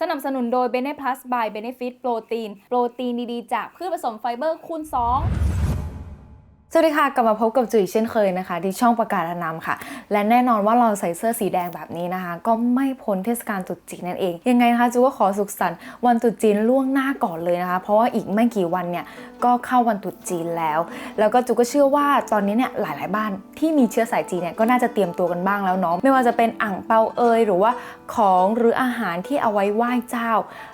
สนับสนุนโดย Bene Plus by Benefit โปรตีน โปรตีนดีๆ จากพืชผสมไฟเบอร์คูณ 2สวัสดีค่ะ กลับมาพบกับจุ๋ยเช่นเคยนะคะ ที่ช่องประกาศนำค่ะ และแน่นอนว่าเราใส่เสื้อสีแดงแบบนี้นะคะ ก็ไม่พ้นเทศกาลตรุษจีนนั่นเอง ยังไงนะคะจูก็ขอสุขสันต์วันตรุษจีนล่วงหน้าก่อนเลยนะคะ เพราะว่าอีกไม่กี่วันเนี่ยก็เข้าวันตรุษจีนแล้ว แล้วก็จูก็เชื่อว่าตอนนี้เนี่ยหลาย ๆ บ้านที่มีเชื้อสายจีนเนี่ยก็น่าจะเตรียมตัวกันบ้างแล้วเนาะไม่ว่าจะเป็นอ่างเปาเอยหรือว่าของหรืออาหารที่เอาไว้ไหว้เจ้า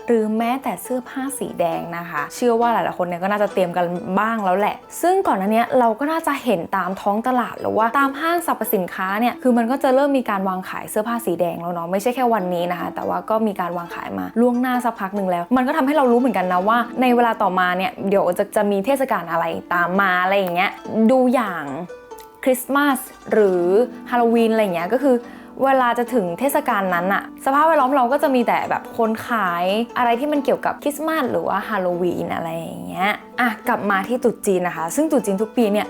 หรือแม้แต่เสื้อผ้าสีแดงนะคะ เชื่อว่าหลายๆคนเนี่ยก็น่าจะเตรียมกันบ้างแล้วแหละ ซึ่งก่อนหน้านี้เราก็น่าจะเห็นตามท้องตลาดหรือว่าตามห้างสรรพสินค้าเนี่ยคือมันก็จะเริ่มมีการวางขายเสื้อผ้าสีแดงแล้วเนาะไม่ใช่แค่วันนี้นะคะ แต่ว่าก็มีการวางขายมาล่วงหน้าสักพักหนึ่งแล้ว มันก็ทำให้เรารู้เหมือนกันนะว่า ในเวลาต่อมาเนี่ยเดี๋ยวจะจะมีเทศกาลอะไรตามมาอะไรอย่างเงี้ยดูอย่างคริสต์มาสหรือฮาโลวีนอะไรอย่างเงี้ยก็คือ เวลาจะถึงเทศกาลนั้นอะสภาพแวดล้อมเราก็จะมีแต่แบบคนขายอะไรที่มันเกี่ยวกับคริสต์มาสหรือว่าฮาโลวีนอะไรอย่างเงี้ยอะกลับมาที่ตรุษจีนนะคะ ซึ่งตรุษจีนทุกปีเนี่ย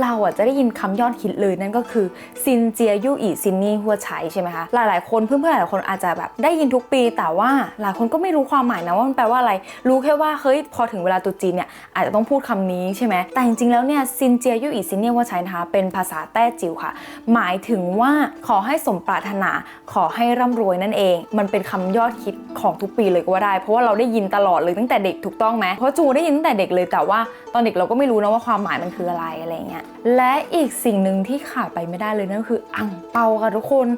เราอะจะได้ยินคำยอดฮิตเลยนั่นก็คือซินเจียยู่อีซินนี่หัวไฉใช่ไหมคะหลายๆคนเพื่อนๆหลายคนอาจจะแบบได้ยินทุกปี แต่ว่าหลายคนก็ไม่รู้ความหมายนะว่ามันแปลว่าอะไร รู้แค่ว่าเฮ้ยพอถึงเวลาตรุษจีนเนี่ยอาจจะต้องพูดคำนี้ใช่ไหมแต่จริงๆแล้วเนี่ยซินเจียยู่อีซินนี่หัวไฉนะคะเป็นภาษาแต้จิ๋วค่ะ หมายถึงว่าขอให้สมปรารถนา ขอให้ร่ำรวยนั่นเอง มันเป็นคำยอดคิดของทุกปีเลยก็ว่าได้ เพราะว่าเราได้ยินตลอดเลยตั้งแต่เด็กถูกต้องไหมเพราะจูได้ยินตั้งแต่เด็กเลยแต่ว่าตอนเด็กเราก็ไม่รู้นะว่าความหมายมันคืออะไรอะไรเงี้ยและอีกสิ่งหนึ่งที่ขาดไปไม่ได้เลยนั่นคืออ่งเปาค่ะทุกคน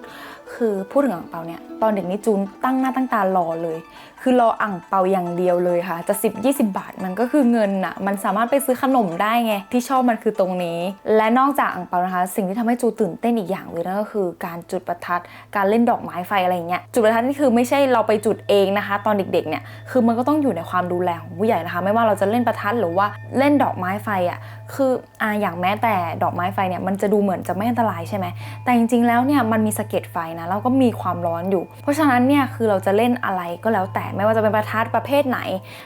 คือพูดถึงอ่างเปาเนี่ยตอนเด็กนี่จูนตั้งหน้าตั้งตารอเลยคือรออ่างเปาอย่างเดียวเลยค่ะ จะ 10 20 บาทมันก็คือเงินอะมันสามารถไปซื้อขนมได้ไง ที่ชอบมันคือตรงนี้ และนอกจากอ่างเปานะคะ สิ่งที่ทำให้จูตื่นเต้นอีกอย่างเลยนั่นก็คือการจุดประทัดการเล่นดอกไม้ไฟอะไรเงี้ยจุดประทัดนี่คือไม่ใช่เราไปจุดเองนะคะ ตอนเด็กๆเนี่ยคือมันก็ต้องอยู่ในความดูแลของผู้ใหญ่นะคะ ไม่ว่าเราจะเล่นประทัดหรือว่าเล่นดอกไม้ไฟอะคืออ่าอย่างแม้แต่ดอกไม้ไฟเนี่ยมันจะดูเหมือนจะไม่อันตรายใช่ไหมแต่จริงๆแล้วเนี่ยมันมีสะเก็ดไฟนะแล้วก็มีความร้อนอยู่ เพราะฉะนั้นเนี่ยคือเราจะเล่นอะไรก็แล้วแต่ไม่ว่าจะเป็นประทัดประเภทไหน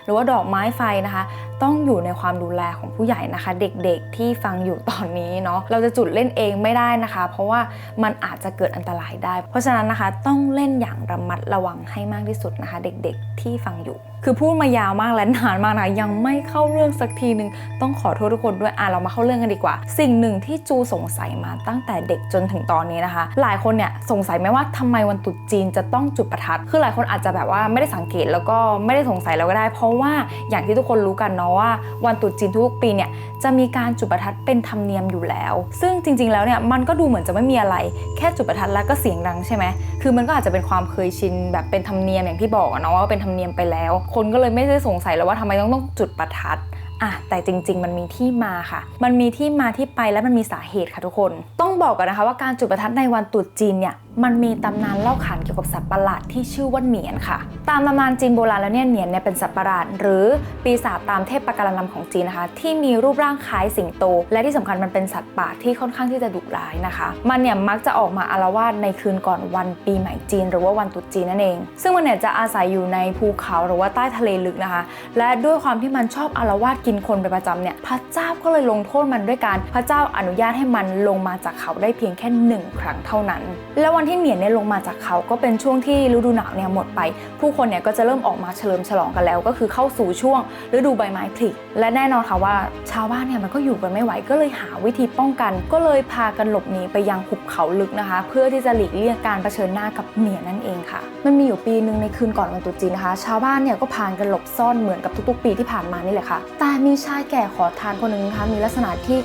หรือว่าดอกไม้ไฟนะคะ ต้องอยู่ในความดูแลของผู้ใหญ่นะคะ เด็กๆที่ฟังอยู่ตอนนี้เนาะเราจะจุดเล่นเองไม่ได้นะคะ เพราะว่ามันอาจจะเกิดอันตรายได้ เพราะฉะนั้นนะคะต้องเล่นอย่างระมัดระวังให้มากที่สุดนะคะ เด็กๆที่ฟังอยู่ คือพูดมายาวมากและนานมากนะยังไม่เข้าเรื่องสักทีนึงต้องขอโทษทุกคนด้วยอะเรามาเข้าเรื่องกันดีกว่า สิ่งหนึ่งที่จูสงสัยมาตั้งแต่เด็กจนถึงตอนนี้นะคะ หลายคนเนี่ยสงสัยไหมว่าทำไมวันตรุษจีนจะต้องจุดประทัดคือหลายคนอาจจะแบบว่าไม่ได้สังเกตแล้วก็ไม่ได้สงสัยแล้วก็ได้ เพราะว่าอย่างที่ทุกคนรู้กันเนาะว่าวันตรุษจีนทุกปีเนี่ยจะมีการจุดประทัดเป็นธรรมเนียมอยู่แล้ว ซึ่งจริง ๆ แล้วเนี่ยมันก็ดูเหมือนจะไม่มีอะไร แค่จุดประทัดแล้วก็เสียงดังใช่ไหมคือมันก็อาจจะเป็นความเคยชินแบบเป็นธรรมเนียมอย่างที่บอกเนาะว่าเป็นธรรมเนียมไปแล้ว คนก็เลยไม่ได้สงสัยแล้วว่าทำไมต้องต้องจุดประทัดอะแต่จริง ๆ มันมีที่มาค่ะ มันมีที่มาที่ไปและมันมีสาเหตุค่ะทุกคน ต้องบอกกันนะคะว่าการจุดประทัดในวันตรุษจีนเนี่ย มันมีตำนานเล่าขานเกี่ยวกับสัตว์ประหลาดที่ชื่อว่าเหนียนค่ะ ตามตำนานจีนโบราณแล้วเนี่ยเหนียนเนี่ยเป็นสัตว์ประหลาด หรือปีศาจตามเทพปการนำของจีนนะคะ ที่มีรูปร่างคล้ายสิงโต และที่สำคัญมันเป็นสัตว์ป่าที่ค่อนข้างที่จะดุร้ายนะคะ มันเนี่ยมักจะออกมาอาละวาดในคืนก่อนวันปีใหม่จีน หรือว่าวันตรุษจีนนั่นเอง ซึ่งมันเนี่ยจะอาศัยอยู่ในภูเขาหรือว่าใต้ทะเลลึกนะคะ และด้วยความที่มันชอบอาละวาดกินคนเป็นประจำเนี่ยพระเจ้าก็เลยลงโทษมันด้วยการพระเจ้าอนุญาตให้มันลงมาจากเขาได้เพียงแค่หนึ่งครั้งเท่านั้น และวันที่เหนียนเนี่ยลงมาจากเขาก็เป็นช่วงที่ฤดูหนาวเนี่ยหมดไป ผู้คนเนี่ยก็จะเริ่มออกมาเฉลิมฉลองกันแล้ว ก็คือเข้าสู่ช่วงฤดูใบไม้ผลิและแน่นอนค่ะว่า ชาวบ้านเนี่ยมันก็อยู่กันไม่ไหวก็เลยหาวิธีป้องกัน ก็เลยพากันหลบหนีไปยังหุบเขาลึกนะคะ เพื่อที่จะหลีกเลี่ยงการเผชิญหน้ากับเหนียนนั่นเองค่ะ มันมีอยู่ปีหนึ่งในคืนก่อนวันตรุษจีนนะคะ ชาวบ้านเนี่ยก็พากันหลบซ่อนเหมือนกับทุกๆ ปีที่ผ่านมานี่แหละค่ะแต่มีชายแก่ขอทานคนหนึ่งนะคะมีลักษณะที่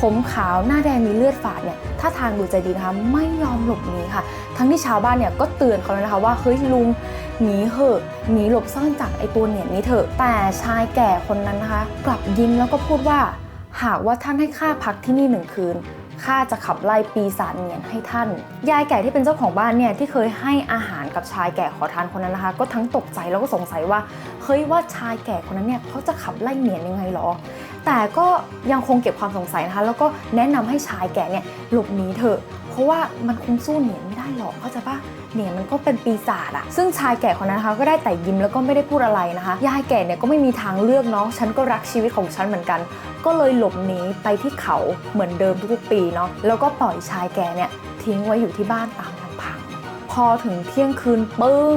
ผมขาวหน้าแดงมีเลือดฝาดเนี่ยถ้าทางดูใจดีนะคะไม่ยอมหลบหนีค่ะทั้งที่ชาวบ้านเนี่ยก็เตือนเขาแล้วนะคะว่าเฮ้ยลุงหนีเหอะหนีหลบซ่อนจากไอตัวเหนียนนี้เถอะ แต่ชายแก่คนนั้นนะคะ กลับยิ้มแล้วก็พูดว่า หากว่าท่านให้ข้าพักที่นี่หนึ่งคืนข้าจะขับไล่ปีศาจเหนียนให้ท่าน ยายแก่ที่เป็นเจ้าของบ้านเนี่ยที่เคยให้อาหารกับชายแก่ขอทานคนนั้นนะคะ ก็ทั้งตกใจแล้วก็สงสัยว่าเฮ้ยว่าชายแก่คนนั้นเนี่ยเขาจะขับไล่เหนียนยังไงหรอ แต่ก็ยังคงเก็บความสงสัยนะคะ แล้วก็แนะนำให้ชายแก่เนี่ยหลบหนีเถอะ เพราะว่ามันคงสู้เหนียน ได้หรอกเข้าใจปะเนี่ยมันก็เป็นปีศาจอะซึ่งชายแก่คนนั้นนะคะก็ได้แต่ยิ้มแล้วก็ไม่ได้พูดอะไรนะคะ ยายแก่เนี่ยก็ไม่มีทางเลือกเนาะฉันก็รักชีวิตของฉันเหมือนกัน ก็เลยหลบหนีไปที่เขาเหมือนเดิมทุกๆปีเนาะแล้วก็ปล่อยชายแก่เนี่ยทิ้งไว้อยู่ที่บ้านตามลำพัง พอถึงเที่ยงคืนปึ้ง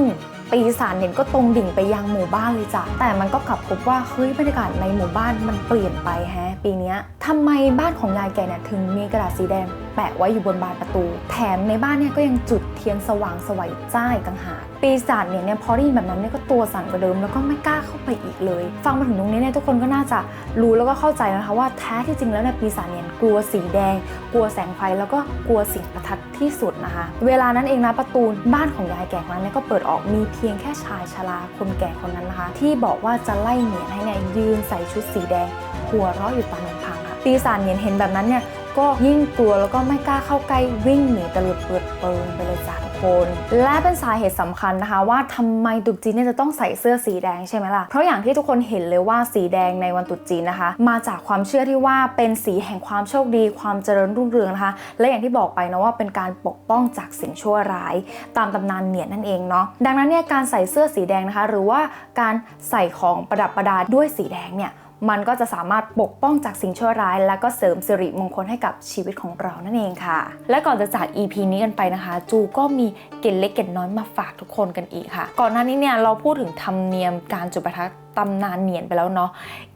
ปีศาจเห็นก็ตรงดิ่งไปยังหมู่บ้านเลยจ้ะ แต่มันก็กลับพบว่าเฮ้ยบรรยากาศในหมู่บ้านมันเปลี่ยนไปแฮะปีเนี้ยทำไมบ้านของยายแกเนี่ยถึงมีกระดาษสีแดง แปะไว้อยู่บนบานประตู แถมในบ้านเนี่ยก็ยังจุดเทียนสว่างสวัยจ้าอีกต่างหากปีศาจเนี่ยเนี่ยพอได้ยินแบบนั้นเนี่ยก็ตัวสั่นกว่าเดิมแล้วก็ไม่กล้าเข้าไปอีกเลย ฟังมาถึงตรงนี้เนี่ยทุกคนก็น่าจะรู้แล้วก็เข้าใจนะคะว่าแท้ที่จริงแล้วเนี่ยปีศาจเนี่ยกลัวสีแดง กลัวแสงไฟแล้วก็กลัวสิ่งประทัดที่สุดนะคะ เวลานั้นเองนะประตูบ้านของยายแก่คนนั้นเนี่ยก็เปิดออกมีเพียงแค่ชายชราคนแก่คนนั้นนะคะ ที่บอกว่าจะไล่เหนียนให้เนี่ยยืนใส่ชุดสีแดงหัวเราะอยู่ตามลำพังค่ะปีศาจเหนียนเห็นแบบนั้นเนี่ย ก็ยิ่งกลัวแล้วก็ไม่กล้าเข้าใกล้วิ่งหนีตะลุดเปิดเปิงไปเลยจ้าทุกคน และเป็นสาเหตุสำคัญนะคะ ว่าทำไมตรุ๊จีนเนี่ยจะต้องใส่เสื้อสีแดงใช่ไหมล่ะ เพราะอย่างที่ทุกคนเห็นเลยว่าสีแดงในวันตรุษจีนนะคะ มาจากความเชื่อที่ว่าเป็นสีแห่งความโชคดี ความเจริญรุ่งเรืองนะคะ และอย่างที่บอกไปนะว่าเป็นการปกป้องจากสิ่งชั่วร้าย ตามตำนานเหนียนนั่นเองเนาะดังนั้นเนี่ยการใส่เสื้อสีแดงนะคะ หรือว่าการใส่ของประดับประดาด้วยสีแดงเนี่ย มันก็จะสามารถปกป้องจากสิ่งชั่วร้าย และก็เสริมสิริมงคลให้กับชีวิตของเรานั่นเองค่ะ และก่อนจะจาก EP นี้กันไปนะคะ จูก็มีเกล็ดเล็กเกล็ดน้อยมาฝากทุกคนกันอีกค่ะ ก่อนหน้านี้เนี่ยเราพูดถึงธรรมเนียมการจุดประทัดตำนานเนียนไปแล้วเนาะ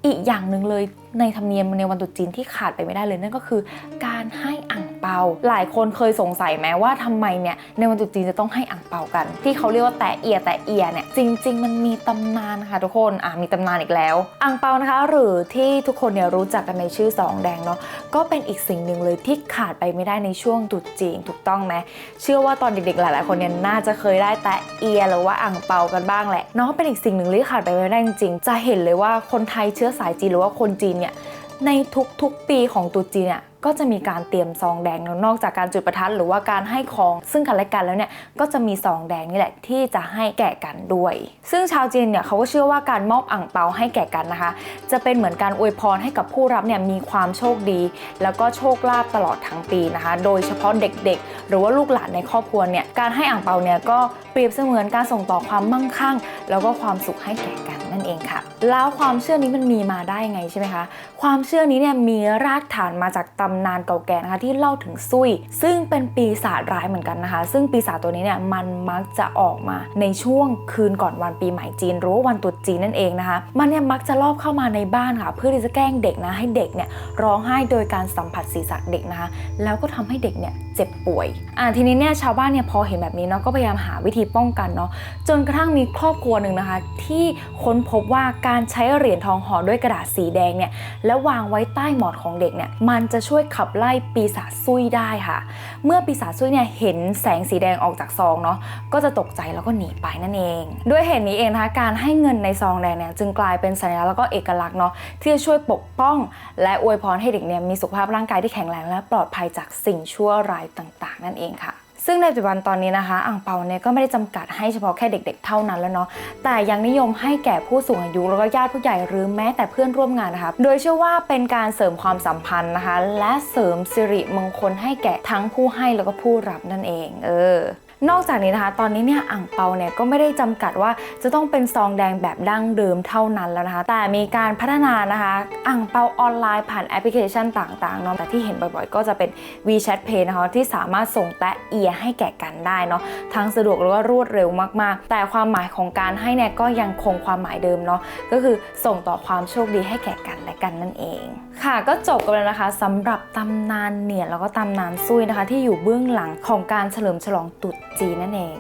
อีกอย่างหนึ่งเลยในธรรมเนียมในวันตรุษจีนที่ขาดไปไม่ได้เลยนั่นก็คือ การให้ เปา หลายคนเคยสงสัยไหมว่าทำไมเนี่ยในวันตรุษจีนจะต้องให้อ่างเปากัน ที่เขาเรียกว่าแต่เอียแต่เอียเนี่ยจริง ๆ มันมีตำนานค่ะทุกคนอะมีตำนานอีกแล้วอ่างเปานะคะหรือที่ทุกคนเนี่ยรู้จักกันในชื่อสองแดงเนาะก็เป็นอีกสิ่งหนึ่งเลยที่ขาดไปไม่ได้ในช่วงตรุษจีนถูกต้องไหมเชื่อว่าตอนเด็กๆหลายๆคนเนี่ยน่าจะเคยได้แต่เอียหรือว่าอ่างเปากันบ้างแหละเนาะเป็นอีกสิ่งหนึ่งที่ขาดไปไม่ได้จริงๆจะเห็นเลยว่าคนไทยเชื้อสายจีนหรือว่าคนจีนเนี่ยในทุกๆปีของตุจีนเนี่ย ก็จะมีการเตรียมซองแดงนอกจากการจุดประทัดหรือว่าการให้ของ ซึ่งกันและกันแล้วเนี่ยก็จะมีซองแดงนี่แหละที่จะให้แก่กันด้วย ซึ่งชาวจีนเนี่ยเขาก็เชื่อว่าการมอบอ่างเปาให้แก่กันนะคะ จะเป็นเหมือนการอวยพรให้กับผู้รับเนี่ยมีความโชคดี แล้วก็โชคลาภตลอดทั้งปีนะคะ โดยเฉพาะเด็กๆ หรือว่าลูกหลานในครอบครัวเนี่ยการให้อ่างเปาเนี่ยก็เปรียบเสมือนการส่งต่อความมั่งคั่ง แล้วก็ความสุขให้แก่กันนั่นเองค่ะ แล้วความเชื่อนี้มันมีมาได้ไงใช่ไหมคะ ความเชื่อนี้เนี่ยมีรากฐานมาจากตำนานเก่าแก่นะคะที่เล่าถึงซุย ซึ่งเป็นปีศาจร้ายเหมือนกันนะคะ ซึ่งปีศาจตัวนี้เนี่ยมันมักจะออกมาในช่วงคืนก่อนวันปีใหม่จีนหรือว่าวันตรุษจีนนั่นเองนะคะ มันเนี่ยมักจะลอบเข้ามาในบ้านค่ะ เพื่อที่จะแกล้งเด็กนะให้เด็กเนี่ยร้องไห้โดยการสัมผัสศีรษะเด็กนะคะ แล้วก็ทำให้เด็กเนี่ยเจ็บป่วยอ่าทีนี้เนี่ยชาวบ้านเนี่ยพอเห็นแบบนี้เนาะก็พยายามหาวิธีป้องกันเนาะจนกระทั่งมีครอบครัวหนึ่งนะคะ ที่ค้นพบว่าการใช้เหรียญทองห่อด้วยกระดาษสีแดงเนี่ยแล้ววางไว้ใต้หมอนของเด็กเนี่ยมันจะช่วยขับไล่ปีศาจซุยได้ค่ะ เมื่อปีศาจซุยเนี่ยเห็นแสงสีแดงออกจากซองเนาะก็จะตกใจแล้วก็หนีไปนั่นเอง ด้วยเหตุนี้เองนะคะการให้เงินในซองแดงเนี่ยจึงกลายเป็นสัญลักษณ์แล้วก็เอกลักษณ์เนาะที่จะช่วยปกป้อง และอวยพรให้เด็กเนี่ยมีสุขภาพร่างกายที่แข็งแรงและปลอดภัยจากสิ่งชั่วร้ายต่าง ๆ นั่นเองค่ะ ซึ่งในปัจจุบันตอนนี้นะคะอ่างเปาเนี่ยก็ไม่ได้จำกัดให้เฉพาะแค่เด็ก ๆ เท่านั้นแล้วเนาะแต่ยังนิยมให้แก่ผู้สูงอายุแล้วก็ญาติผู้ใหญ่หรือแม้แต่เพื่อนร่วมงานนะคะโดยเชื่อว่าเป็นการเสริมความสัมพันธ์นะคะ และเสริมสิริมงคลให้แก่ทั้งผู้ให้แล้วก็ผู้รับนั่นเอง เออ นอกจากนี้นะคะ ตอนนี้เนี่ยอ่างเปาเนี่ยก็ไม่ได้จำกัดว่าจะต้องเป็นซองแดงแบบดั้งเดิมเท่านั้นแล้วนะคะ แต่มีการพัฒนานะคะอ่างเปาออนไลน์ผ่านแอปพลิเคชันต่างๆเนาะแต่ที่เห็นบ่อยๆ ก็จะเป็น WeChat Pay นะคะที่สามารถส่งแตะเอียให้แก่กันได้เนาะทั้งสะดวกแล้วก็รวดเร็วมากๆ แต่ความหมายของการให้เนี่ยก็ยังคงความหมายเดิมเนาะก็คือส่งต่อความโชคดีให้แก่กัน กันนั่นเอง ค่ะก็จบกันแล้วนะคะสำหรับตำนานเหนียแล้วก็ตำนานซุยนะคะ ที่อยู่เบื้องหลังของการเฉลิมฉลองตรุษจีนนั่นเอง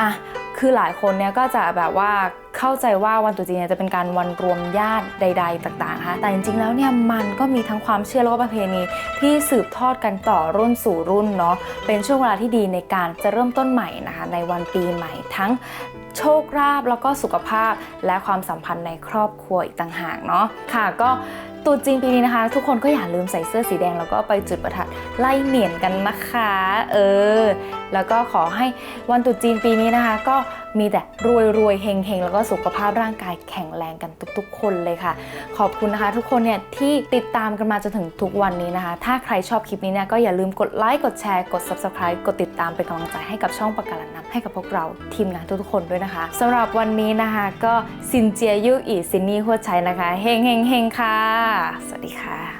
อะคือหลายคนเนี่ยก็จะแบบว่าเข้าใจว่าวันตรุษจีนเนี่ยจะเป็นการวันรวมญาติใด ๆ ต่างๆนะคะแต่จริงๆแล้วเนี่ยมันก็มีทั้งความเชื่อแล้วก็ประเพณีที่สืบทอดกันต่อรุ่นสู่รุ่นเนาะเป็นช่วงเวลาที่ดีในการจะเริ่มต้นใหม่นะคะในวันปีใหม่ทั้ง โชคลาภแล้วก็สุขภาพและความสัมพันธ์ในครอบครัวอีกต่างหากเนาะค่ะก็ตรุษจีนปีนี้นะคะ ทุกคนก็อย่าลืมใส่เสื้อสีแดงแล้วก็ไปจุดประทัดไล่เหนียนกันนะคะ เออ แล้วก็ขอให้วันตุจีนปีนี้นะคะ ก็มีแต่รวยรวยเฮงเฮงแล้วก็สุขภาพร่างกายแข็งแรงกันทุกๆ คนเลยค่ะ ขอบคุณนะคะ ทุกคนเนี่ยที่ติดตามกันมาจนถึงทุกวันนี้นะคะ ถ้าใครชอบคลิปนี้เนี่ยก็อย่าลืมกดไลค์กดแชร์กด subscribe กดติดตามเป็นกำลังใจให้กับช่องปากการันำให้กับพวกเราทีมงานทุกๆคนด้วยนะคะสำหรับวันนี้นะคะ ก็ซินเจียยุอีซินนี่หัวใจนะคะเฮงเฮงเฮงค่ะสวัสดีค่ะ